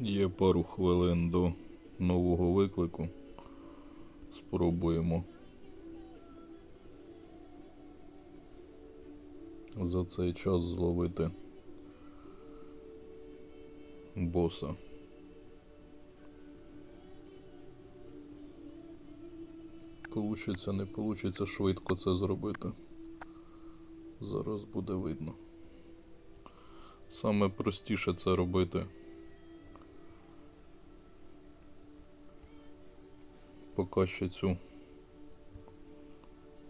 Є пару хвилин до нового виклику. Спробуємо за цей час зловити боса. Получиться, не получиться швидко це зробити. Зараз буде видно. Саме простіше це робити. Поки ще цю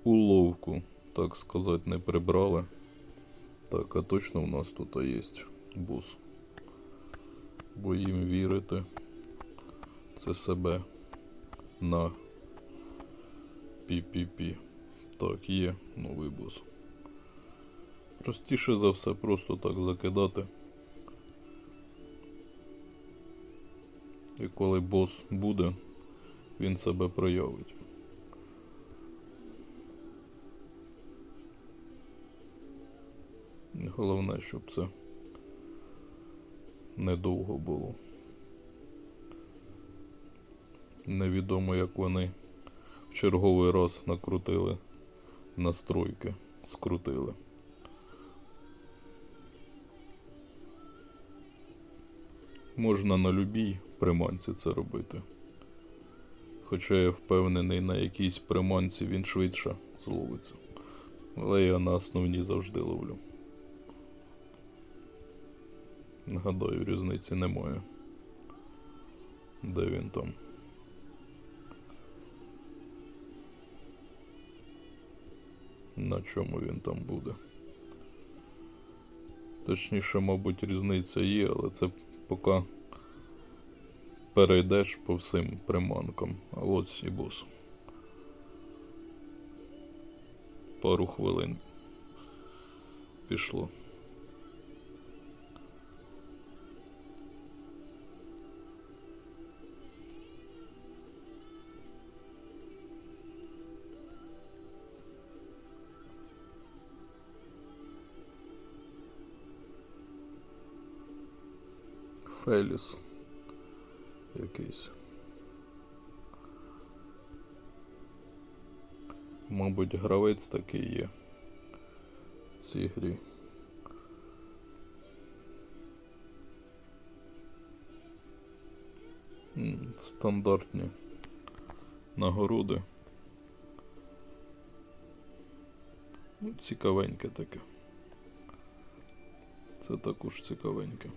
уловку, так сказати, не прибрали. Так, а точно у нас тут є бос. Бо їм вірити. Це себе на пі-пі-пі. Так, є новий бос. Простіше за все просто так закидати. І коли бос буде, він себе проявить. Головне, щоб це недовго було. Невідомо, як вони в черговий раз накрутили настройки, скрутили. Можна на любій приманці це робити. Хоча я впевнений, на якійсь приманці він швидше зловиться. Але я на основній завжди ловлю. Гадаю, різниці немає. Де він там? На чому він там буде? Точніше, мабуть, різниця є, але це поки перейдеш по всім приманкам. От і бос. Пару хвилин пішло. Феліс якийсь. Мабуть, гравець такий є в цій грі. Стандартні нагороди. Ну, цікавеньке таке. Це також цікавеньке.